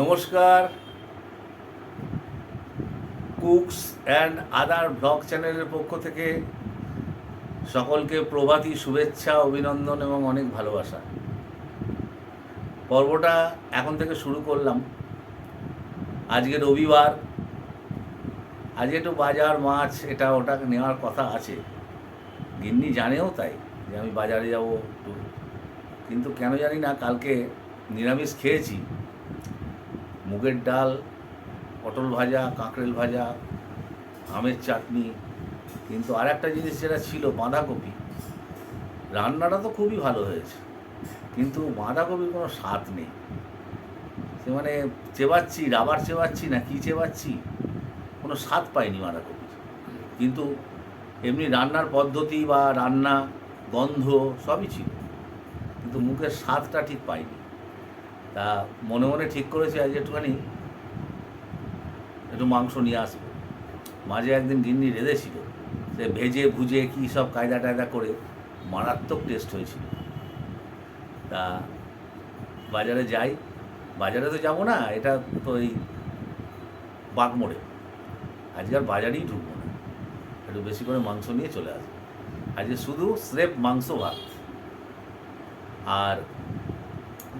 নমস্কার। Cooks and other blog চ্যানেলের পক্ষ থেকে সকলকে প্রভাতী শুভেচ্ছা, অভিনন্দন এবং অনেক ভালোবাসা। পর্বটা এখন থেকে শুরু করলাম। আজকে রবিবার। আজকে একটু বাজার মাছ, এটা ওটা নেওয়ার কথা আছে। গিন্নি জানেও তাই যে আমি বাজারে যাব কিন্তু কেন জানি না, কালকে নিরামিষ খেয়েছি। মুগের ডাল, পটল ভাজা কাঁকরেল ভাজা, আমের চাটনি। কিন্তু আর একটা জিনিস যেটা ছিল, বাঁধাকপি। রান্নাটা তো খুবই ভালো হয়েছে। কিন্তু বাঁধাকপির কোনো স্বাদ নেই। সে মানে চেবাচ্ছি, রাবার চেবাচ্ছি না কী চেবাচ্ছি? কোনো স্বাদ পাইনি বাঁধাকপির। কিন্তু এমনি রান্নার পদ্ধতি বা রান্না, গন্ধ সবই ছিল। কিন্তু মুখের স্বাদটা ঠিক পাইনি। তা মনে মনে ঠিক করেছি আজ একটুখানি, একটু মাংস নিয়ে আসব। মাঝে একদিন গিন্নি রেঁধেছিল, সে ভেজে ভুজে কী সব কায়দা টায়দা করে মারাত্মক টেস্ট হয়েছিল। তা বাজারে যাই, বাজারে তো যাব না, এটা তো এই বাঘমোড়ে আজকে আর বাজারেই ঢুকবো না, একটু বেশি করে মাংস নিয়ে চলে আসব। আজকে শুধু স্রেফ মাংস ভাত। আর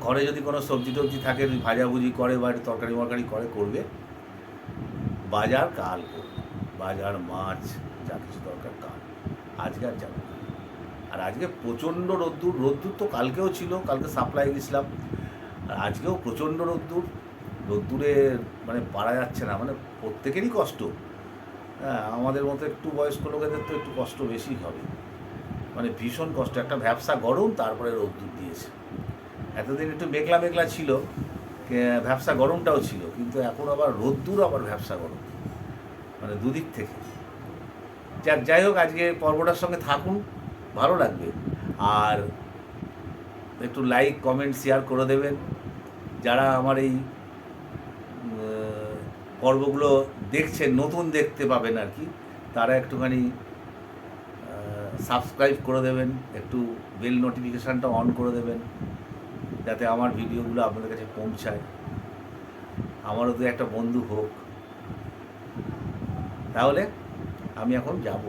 ঘরে যদি কোনো সবজি টবজি থাকে ভাজাভুজি করে বা তরকারি মরকারি করে, করবে। বাজার কাল করবে। বাজার, মাছ, যা কিছু দরকার কাল। আজকে আর যাবে আর আজকে প্রচণ্ড রোদ্দুর রোদ্দুর তো কালকেও ছিল, কালকে সাপ্লাই গেছিলাম আর আজকেও প্রচণ্ড রোদ্দুর। রোদ্দুরে মানে পারা যাচ্ছে না মানে প্রত্যেকেরই কষ্ট। হ্যাঁ আমাদের মতো একটু বয়স্ক লোকেদের তো একটু কষ্ট বেশি হবে। মানে ভীষণ কষ্ট। একটা ব্যবসা গরম, তারপরে রোদ্দুর দিয়েছে। এতদিন একটু মেঘলা মেঘলা ছিল ভ্যাবসা গরমটাও ছিল, কিন্তু এখন আবার রোদ্দুর আবার ভ্যাবসা গরম। মানে দুদিক থেকে। যাক, যাই হোক, আজকে পর্বটার সঙ্গে থাকুন, ভালো লাগবে। আর একটু লাইক কমেন্ট শেয়ার করে দেবেন। যারা আমার এই পর্বগুলো দেখছেন, নতুন দেখতে পাবেন আর কি, তারা একটুখানি সাবস্ক্রাইব করে দেবেন, একটু বেল নোটিফিকেশানটা অন করে দেবেন। যাতে আমার ভিডিওগুলো আপনাদের কাছে পৌঁছায়। আমারও তো একটা বন্ধু হোক। তাহলে আমি এখন যাব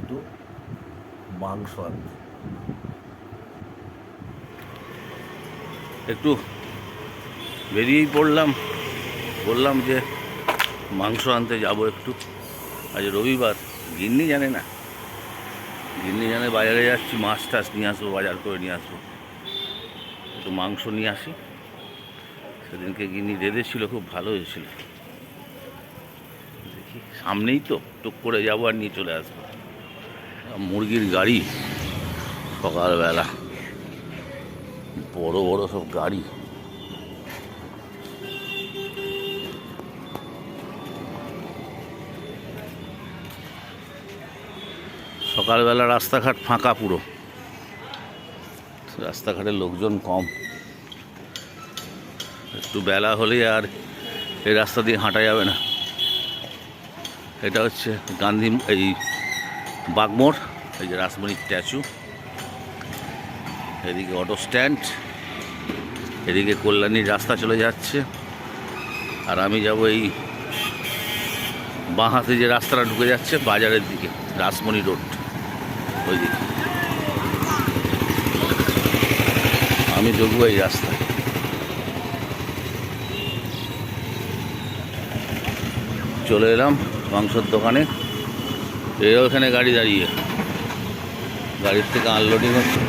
একটু মাংস আনতে। একটু বেরিয়েই পড়লাম। বললাম যে মাংস আনতে যাব একটু। আজ রবিবার, গিন্নি জানে না। গিন্নি জানে বাজারে যাচ্ছি, মাছ টাছ নিয়ে আসব, বাজার করে নিয়ে আসব। একটু মাংস নিয়ে আসি। সেদিনকে গিনি রেঁধেছিল, খুব ভালো হয়েছিল। দেখি, সামনেই তো, টুক করে যাব আর নিয়ে চলে আসব। মুরগির গাড়ি, সকালবেলা। বড় বড় সব গাড়ি। সকালবেলা রাস্তাঘাট ফাঁকা পুরো। রাস্তাঘাটে লোকজন কম। একটু বেলা হলে আর এই রাস্তা দিয়ে হাঁটা যাবে না। এটা হচ্ছে গান্ধী এই বাগমোড়, এই যে রাসমণি স্ট্যাচু। এদিকে অটো স্ট্যান্ড, এদিকে কল্যাণীর রাস্তা চলে যাচ্ছে। আর আমি যাব এই বাঁ হাতে যে রাস্তাটা ঢুকে যাচ্ছে বাজারের দিকে, রাসমণি রোড ওই দিকে আমি ঢুকবো এই রাস্তায়। চলে এলাম মাংসর দোকানে। এই ওখানে গাড়ি দাঁড়িয়ে। গাড়ির থেকে আনলোডিং হচ্ছে।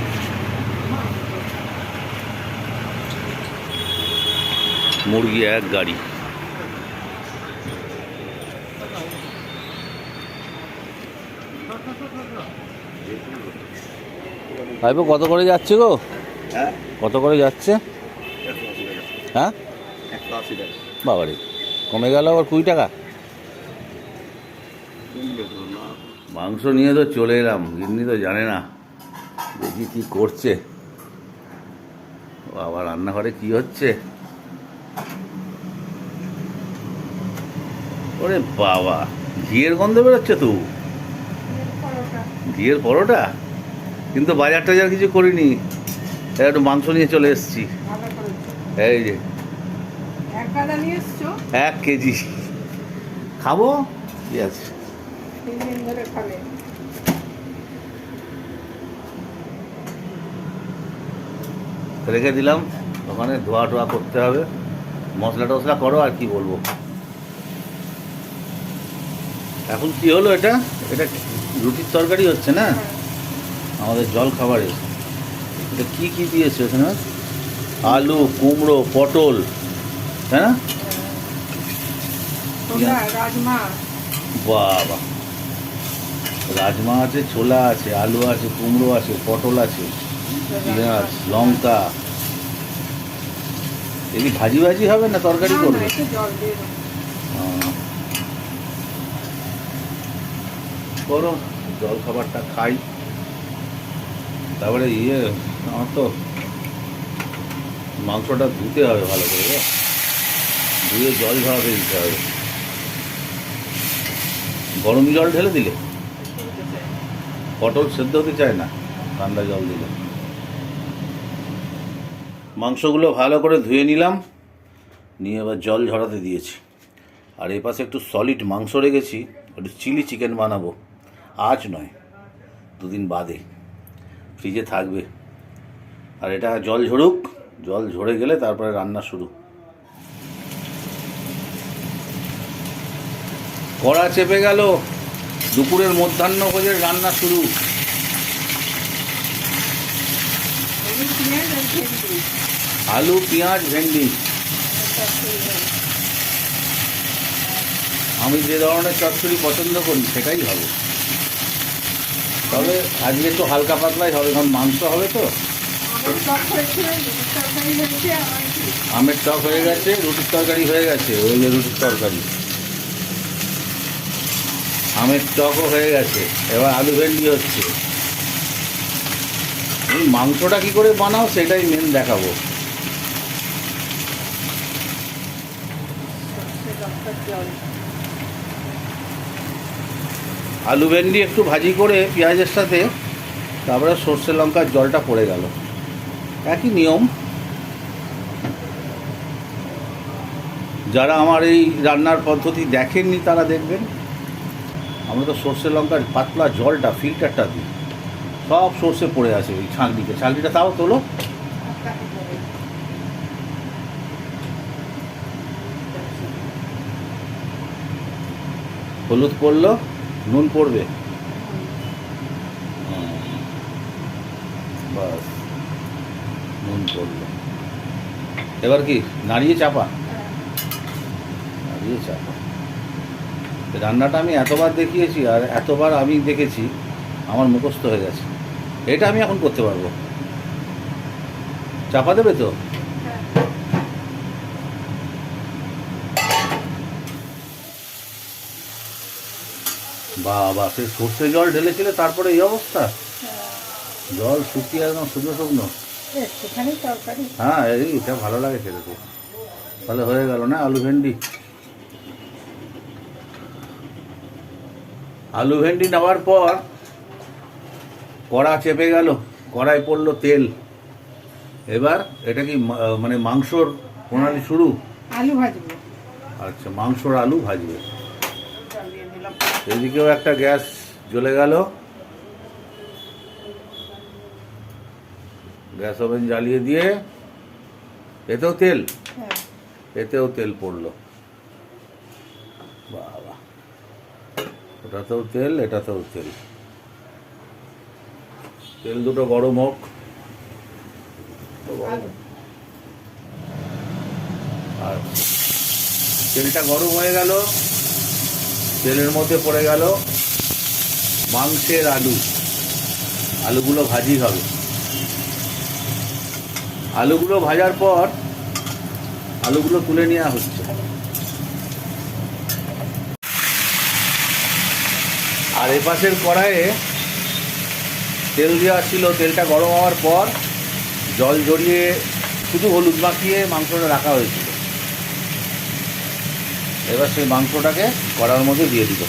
মুরগি এক, গাড়ি। ভাইপো, কত করে যাচ্ছে গো? হ্যাঁ? কত করে যাচ্ছে? হ্যাঁ? বাবারে কমে গেল আবার কুড়ি টাকা? মাংস নিয়ে তো চলে এলাম গিন্নি তো জানে না। দেখি কি করছে। বাবা রান্নাঘরে কি হচ্ছে? ওরে বাবা ঘিয়ের গন্ধ বেরোচ্ছে তো। ঘিয়ের পরোটা। কিন্তু বাজার টাজার কিছু করিনি। একটু মাংস নিয়ে চলে এসেছি। এই যে। এক কেজি। খাব? কি আছে। রেখে দিলাম। ওখানে ধোয়া টোয়া করতে হবে। মশলা টশলা করো আর কি বলব। এখন কি হলো এটা? এটা রুটির তরকারি হচ্ছে না? আমাদের জল খাবারে এটা কী কি দিয়েছে ওখানে আলু কুমড়ো পটল তাই না? বাবা। রাজমা আছে ছোলা আছে আলু আছে কুমড়ো আছে পটল আছে পেঁয়াজ লঙ্কা। এগুলি ভাজি ভাজি হবে না তরকারি করবে। করো জল খাবারটা খাই। তারপরে ইয়ে আমার তো মাংসটা ধুতে হবে ভালো করে। ধুয়ে জল ঝরাতে দিতে হবে। গরম জল ঢেলে দিলে পটল সেদ্ধ হতে চায় না, ঠান্ডা জল দিলে। মাংসগুলো ভালো করে ধুয়ে নিলাম, নিয়ে এবার জল ঝরাতে দিয়েছি। আর এ পাশে একটু সলিড মাংস রেখেছি একটু চিলি চিকেন বানাবো। আজ নয়, দুদিন বাদে। ফ্রিজে থাকবে। আর এটা জল ঝরুক, জল ঝরে গেলে তারপরে রান্না শুরু কড়া চেপে গেল, দুপুরের মধ্যাহ্ন ভোজের রান্না শুরু। আলু, পেঁয়াজ, ভেন্ডি। আমি যে ধরনের চচ্চড়ি পছন্দ করি, সেটাই হবে তবে আজকে একটু হালকা পাতলাই হবে, কারণ মাংস হবে তো আমার টক হয়ে গেছে রুটির তরকারি হয়ে গেছে ওই যে রুটির তরকারি। আমের টকও হয়ে গেছে এবার আলু ভেন্ডি হচ্ছে। এই মাংসটা কি করে বানাও সেটাই মেন দেখাবো। আলু ভেন্ডি একটু ভাজি করে পেঁয়াজের সাথে তারপরে সর্ষে লঙ্কার জলটা পড়ে গেল। একই নিয়ম। যারা আমার এই রান্নার পদ্ধতি দেখেননি তারা দেখবেন। আমরা তো সর্ষে লঙ্কার পাতলা জলটা ফিল্টারটা দিই। সব সর্ষে পড়ে আছে ওই ছাঁকনিতে। ছাঁকনিটা তাও তোলো। হলুদ পড়ল, নুন পড়বে বাস নুন পড়ল এবার কি? নাড়িয়ে চাপা? নাড়িয়ে চাপা। রান্নাটা আমি এতবার দেখিয়েছি আর এতবার আমি দেখেছি আমার মুখস্থ হয়ে গেছে। এটা আমি এখন করতে পারব। চাপা দেবে তো? বাবা সে সর্ষে জল ঢেলেছিলে তারপরে এই অবস্থা? জল শুকিয়ে একদম শুকনো শুকনো। হ্যাঁ এই এটা ভালো লাগে খেতে তো তাহলে হয়ে গেল না আলু ভেন্ডি? আলু ভেন্ডি নেওয়ার পর কড়া চেপে গেল কড়াই পড়ল তেল। এবার এটা কি মানে মাংসর প্রণালী শুরু? আলু ভাজবো। আচ্ছা মাংসর আলু ভাজবে। এদিকেও একটা গ্যাস জ্বলে গেল। গ্যাস ওভেন জ্বালিয়ে দিয়ে এতেও তেল? হ্যাঁ। এতেও তেল পড়ল। বাবা। ওটাতেও তেল এটাতেও তেল। তেল দুটো গরম হোক। আর তেলটা গরম হয়ে গেল তেলের মধ্যে পড়ে গেল মাংসের আলু। আলুগুলো ভাজি হবে। আলুগুলো ভাজার পর আলুগুলো তুলে নেওয়া হচ্ছে। আর এপাশের কড়াইয়ে তেল দেওয়া ছিল তেলটা গরম হওয়ার পর জল জড়িয়ে শুধু হলুদ মাখিয়ে মাংসটা রাখা হয়েছিল। এবার সেই মাংসটাকে কড়ার মধ্যে দিয়ে দিল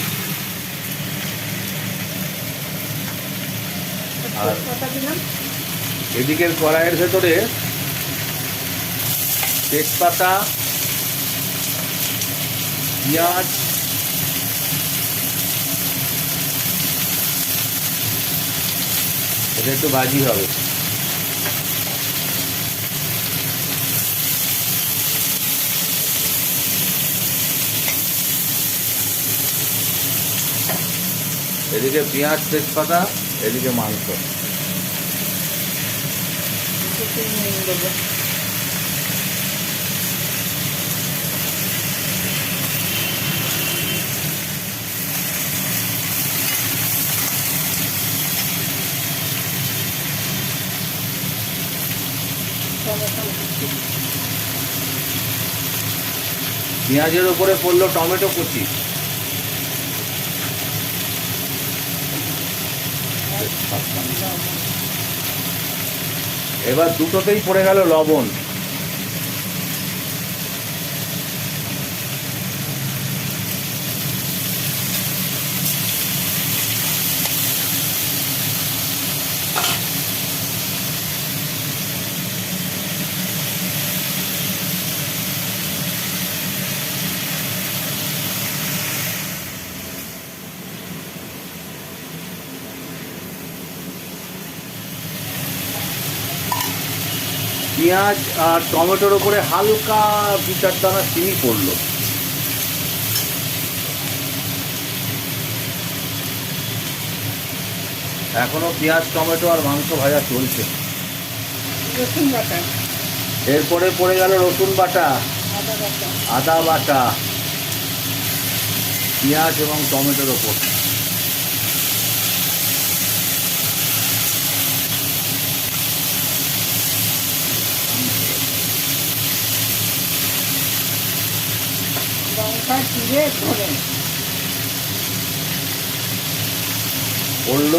আর এদিকের কড়াইয়ের ভেতরে তেজপাতা পেঁয়াজ এটা একটু বাজি হবে। এদিকে পেঁয়াজ তেজপাতা এদিকে মাংস একটু নুন দেবো টমেটো কুচি। পেঁয়াজের উপরে পড়ল টমেটো কচি। এবার দুটোতেই পড়ে গেল লবণ। পেঁয়াজ আর টমেটোর উপরে হালকা বিচার দানা চিনি পড়ল। এখনও পেঁয়াজ টমেটো আর মাংস ভাজা চলছে। রসুন বাটা। এরপরে পড়ে গেল রসুন বাটা আদা বাটা। পেঁয়াজ এবং টমেটোর ওপর ধরে পড়ল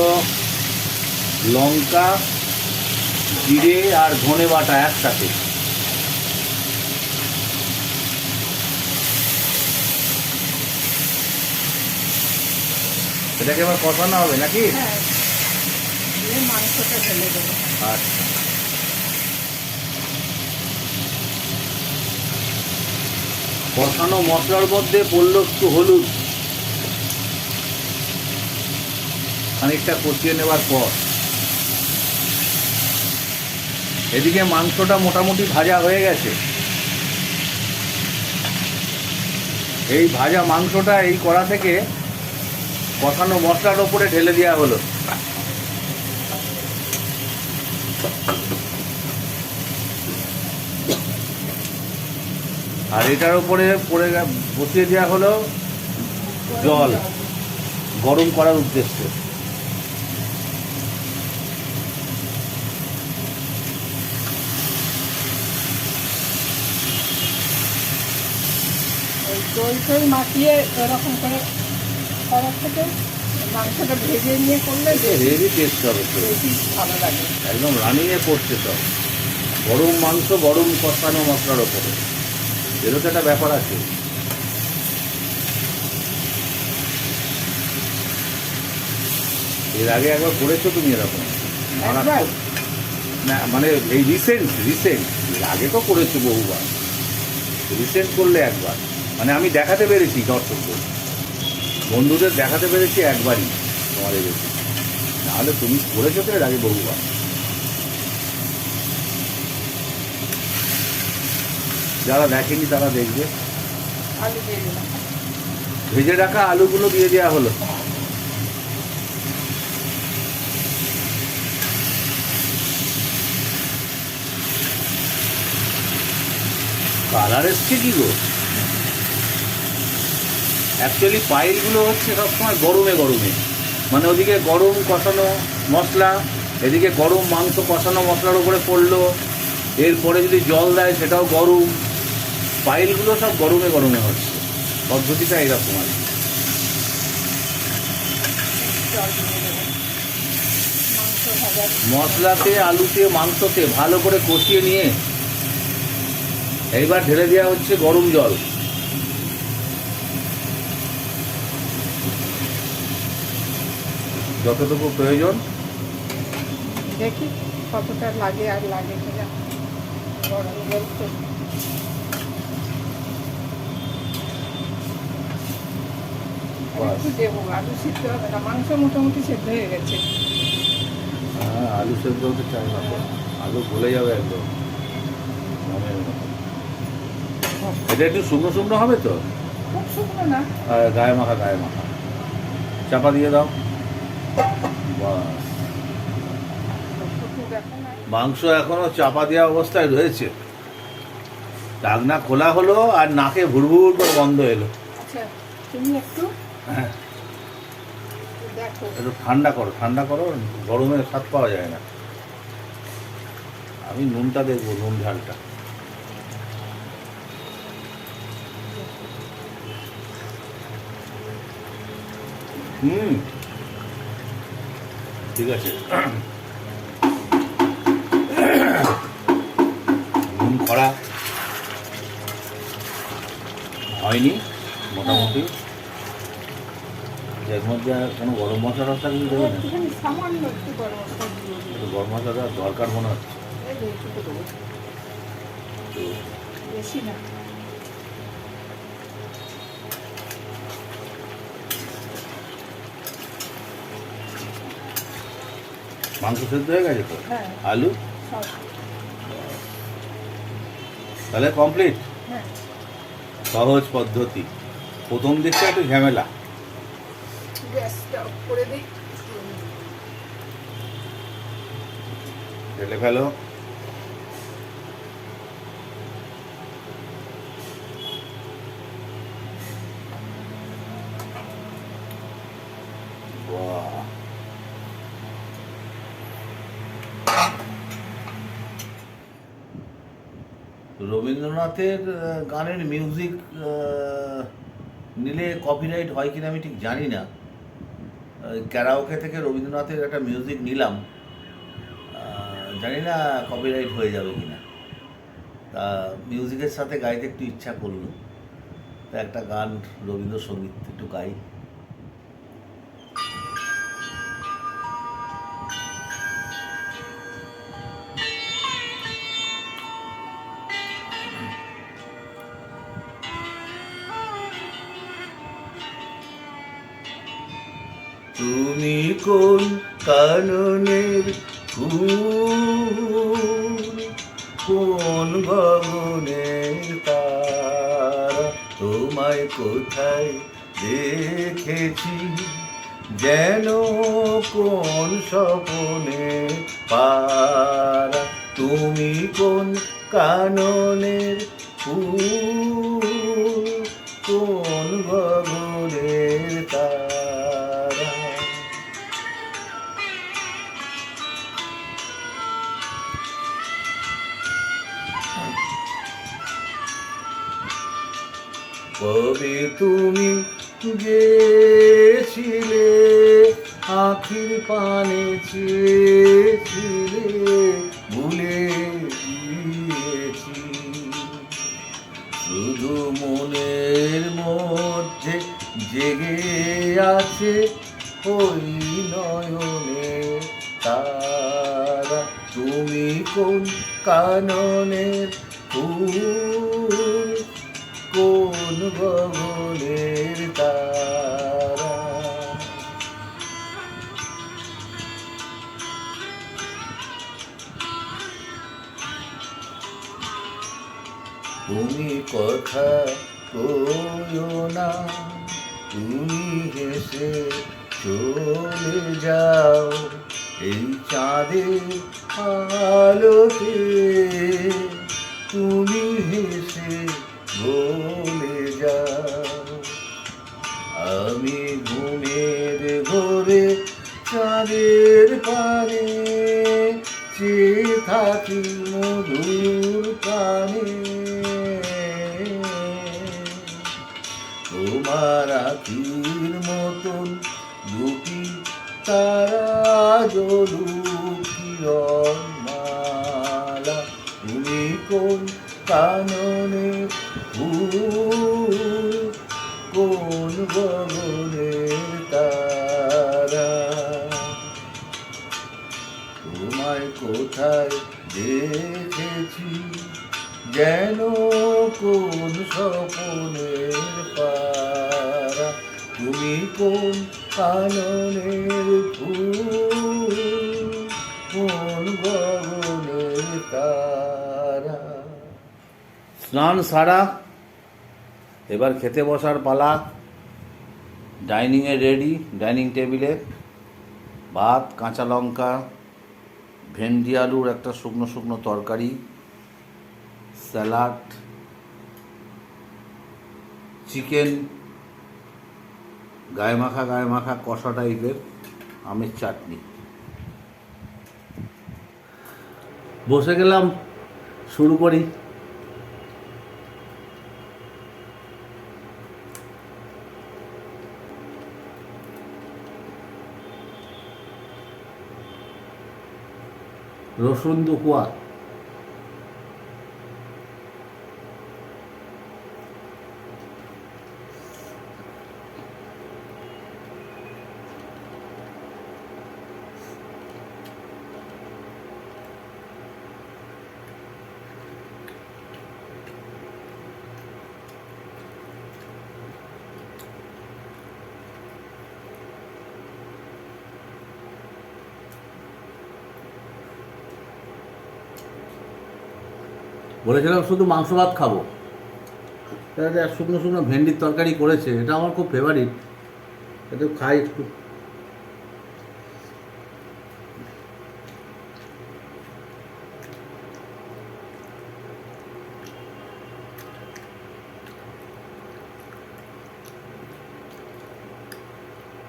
লঙ্কা জিরে আর ধনে বাটা একসাথে। এটাকে আবার কষানো হবে নাকি? হ্যাঁ। মাংসটা ঢেলে দেবো। আচ্ছা। কষানো মশলার মধ্যে পড়ল একটু হলুদ। খানিকটা কষিয়ে নেওয়ার পর। এদিকে মাংসটা মোটামুটি ভাজা হয়ে গেছে। এই ভাজা মাংসটা এই কড়া থেকে কষানো মশলার ওপরে ঢেলে দেওয়া হলো। আর এটার উপরে পড়ে বসিয়ে দেওয়া হলো জল গরম করার উদ্দেশ্যে। দই টই মাখিয়ে এরকম করে করার থেকে মাংসটা ভেজে নিয়ে করলে হেভি টেস্ট হবে তো। বেশি ভালো লাগে। একদম রানিংয়ে করছে সব। গরম মাংস গরম কষানো মশলার ওপরে এরও তো একটা ব্যাপার আছে। এর আগে একবার করেছ তুমি এরকম? না মানে এই রিসেন্ট রিসেন্ট এর আগে তো করেছ বহুবার। রিসেন্ট করলে একবার। মানে আমি দেখাতে পেরেছি দর্শকদের। বন্ধুদের দেখাতে পেরেছি একবারই। তোমার রেসিপি নাহলে তুমি করেছ তো এর আগে বহুবার। যারা দেখেনি তারা দেখবে। ভেজে রাখা আলুগুলো দিয়ে দেওয়া হলো। কালার এসছে কি গো? অ্যাকচুয়ালি পাইলগুলো হচ্ছে সবসময় গরমে গরমে। মানে ওদিকে গরম কষানো মশলা এদিকে গরম মাংস কষানো মশলার উপরে পড়ল। এরপরে যদি জল দেয় সেটাও গরম। পাইলগুলো সব গরমে গরমে হচ্ছে। পদ্ধতিটা এরকম আর। জল মশলাতে, আলুতে, মাংসতে ভালো করে কষিয়ে নিয়ে এইবার ঢেলে দেওয়া হচ্ছে গরম জল। যতটুকু প্রয়োজন। দেখি কতটা লাগে আর লাগে কিনা। গরম বলতে একটু দেবো আলু সিদ্ধ হবে না মাংস মোটামুটি সেদ্ধ হয়ে গেছে। হ্যাঁ আলু সেদ্ধ হতে চাই না আলু গলে যাবে একদম। এটা একটু শুকনো শুকনো হবে তো? খুব শুকনো না। গায়ে মাখা গায়ে মাখা। চাপা দিয়ে দাও। বাস। মাংস এখনও চাপা দেওয়া অবস্থায় রয়েছে। ডাকনা খোলা হলো আর নাকে ভুরভুর করে বন্ধ এলো। আচ্ছা তুমি একটু হ্যাঁ। একটু ঠান্ডা করো ঠান্ডা করো গরমে স্বাদ পাওয়া যায় না। আমি নুনটা দেখব নুন ঝালটা। হুম। ঠিক আছে। নুন খরা। হয়নি মোটামুটি। এর মধ্যে আর কোনো গরম মশলা টশলা কিছু দেবে না। সামান্য একটু গরম মশলা দিয়ে গরম মশলা দেওয়ার দরকার মনে হচ্ছে। বেশি না। মাংস সেদ্ধ হয়ে গেছে তো? হ্যাঁ। আলু? তাহলে কমপ্লিট। হ্যাঁ। সহজ পদ্ধতি। প্রথম দিকটা একটু ঝামেলা। ঢেলে রবীন্দ্রনাথের গানের মিউজিক নিলে কপিরাইট হয় কিনা আমি ঠিক জানি না। ক্যারাওকে থেকে রবীন্দ্রনাথের একটা মিউজিক নিলাম। জানি না কপিরাইট হয়ে যাবে কি না তা মিউজিকের সাথে গাইতে একটু ইচ্ছা করল। তা একটা গান রবীন্দ্রসঙ্গীত একটু গাই। পারা। তুমি কোন কাননের ফুল কোন গগনের তারা? কবে তুমি গেছিলে? আখির পানে চেয়েছিলে, ভুলে শুধু মনের মধ্যে জেগে আছে ওই নয়নে তারা। তুমি কোন কাননের ফুল, কোন গগনের কথা না। তুমি হেসে চলে যাও এই চাঁদের আলোতে। তুমি হেসে বলে যাও। আমি ঘুমের ঘরে চাঁদের পানে চেয়ে থাকি মধুর পানে তোমার আখির মতন দুটি তারা জলু কিরণ মালা। তুমি কোন কাননে ফুল, কোন গগনের তারা? তোমায় কোথায় দেখেছি যেন কোন স্বপনের পারা। তুমি কোন কাননের ফুল, কোন গগনের তারা? স্নান সারা, এবার খেতে বসার পালা। ডাইনিংয়ে রেডি, ডাইনিং টেবিলে ভাত, কাঁচা লঙ্কা, ভেন্ডি আলুর একটা শুকনো শুকনো তরকারি, স্যালাড চিকেন, গায়ে মাখা গায়ে মাখা কষা টাইপের আমের চাটনি। বসে গেলাম, শুরু করি। রসুন দুকুয়া বলেছিলাম শুধু মাংস ভাত খাব। শুকনো শুকনো ভেন্ডির তরকারি করেছে, এটা আমার খুব ফেভারিট এটা খাই একটু।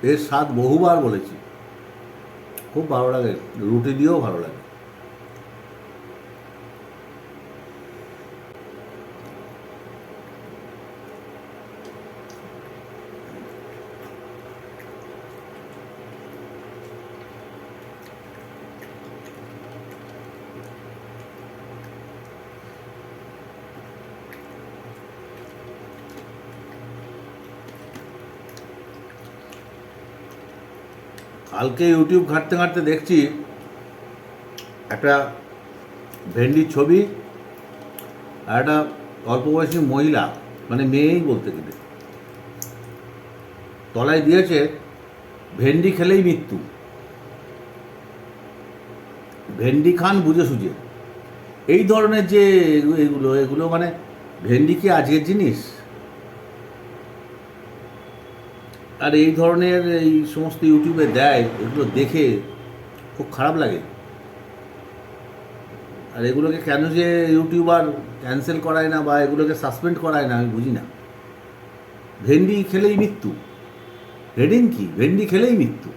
এর স্বাদ বহুবার বলেছি। খুব ভালো লাগে, রুটি দিয়েও ভালো লাগে। কালকে ইউটিউব ঘাঁটতে ঘাঁটতে দেখছি একটা ভেন্ডির ছবি আর একটা অল্প বয়সী মহিলা মানে মেয়েই বলতে গেলে। তলায় দিয়েছে, ভেন্ডি খেলেই মৃত্যু। ভেন্ডি খান বুঝে সুঝে। এই ধরনের যে এগুলো এগুলো মানে ভেন্ডি কি আজকের জিনিস? আর এই ধরনের এই সমস্ত ইউটিউবে দেয়, এগুলো দেখে খুব খারাপ লাগে। আর এগুলোকে কেন যে ইউটিউবার ক্যান্সেল করায় না বা এগুলোকে সাসপেন্ড করায় না, আমি বুঝি না। ভেন্ডি খেলেই মৃত্যু। হেডিং কি? ভেন্ডি খেলেই মৃত্যু।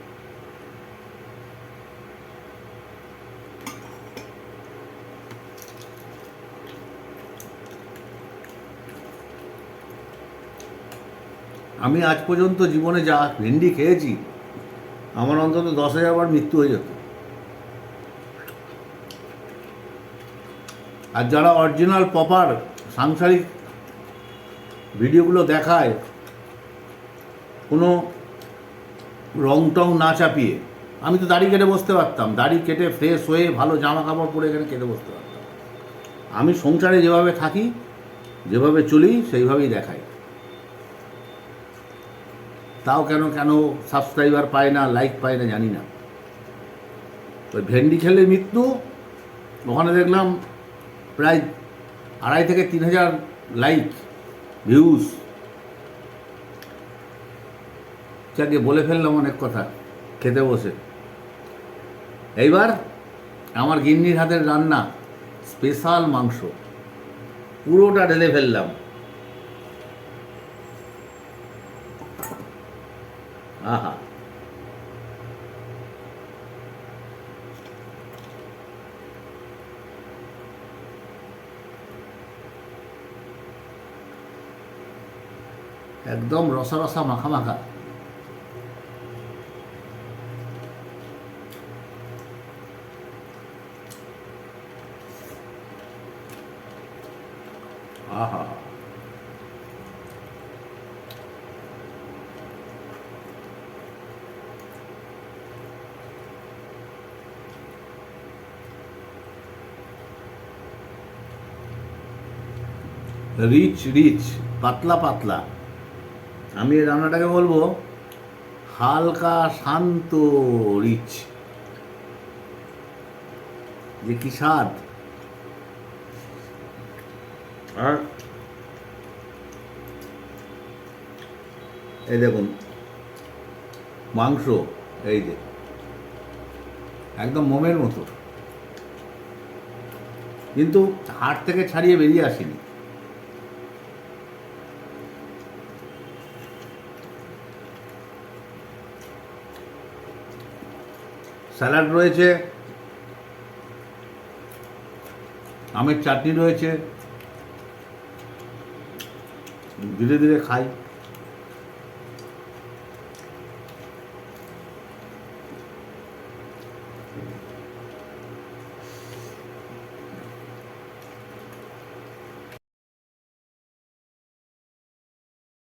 আমি আজ পর্যন্ত জীবনে যা ভেন্ডি খেয়েছি, আমার অন্তত দশ হাজার বার মৃত্যু হয়ে যেত। আর যারা অরিজিনাল প্রপার সাংসারিক ভিডিওগুলো দেখায়, কোনো রং টং না চাপিয়ে, আমি তো দাড়ি কেটে বসতে পারতাম, দাড়ি কেটে ফ্রেশ হয়ে ভালো জামা কাপড় পরে এখানে কেটে বসতে পারতাম। আমি সংসারে যেভাবে থাকি, যেভাবে চলি, সেইভাবেই দেখাই। তাও কেন কেন সাবস্ক্রাইবার পায় না লাইক পায় না, জানি না। ওই ভেন্ডি খেলে মৃত্যু, ওখানে দেখলাম প্রায় আড়াই থেকে তিন হাজার লাইক ভিউজ যাকে বলে ফেললাম অনেক কথা, খেতে বসে। এইবার আমার গিন্নির হাতের রান্না স্পেশাল মাংস। পুরোটা ঢেলে ফেললাম। আহা একদম রসা রসা মাখা মাখা আহা রিচ রিচ পাতলা পাতলা। আমি এই রান্নাটাকে বলব হালকা, শান্ত রিচ যে কি স্বাদ? আর এই দেখুন, মাংস, এই যে। একদম মোমের মতো। কিন্তু হাট থেকে ছাড়িয়ে বেরিয়ে আসেনি। স্যালাড রয়েছে আমের চাটনি রয়েছে ধীরে ধীরে খাই।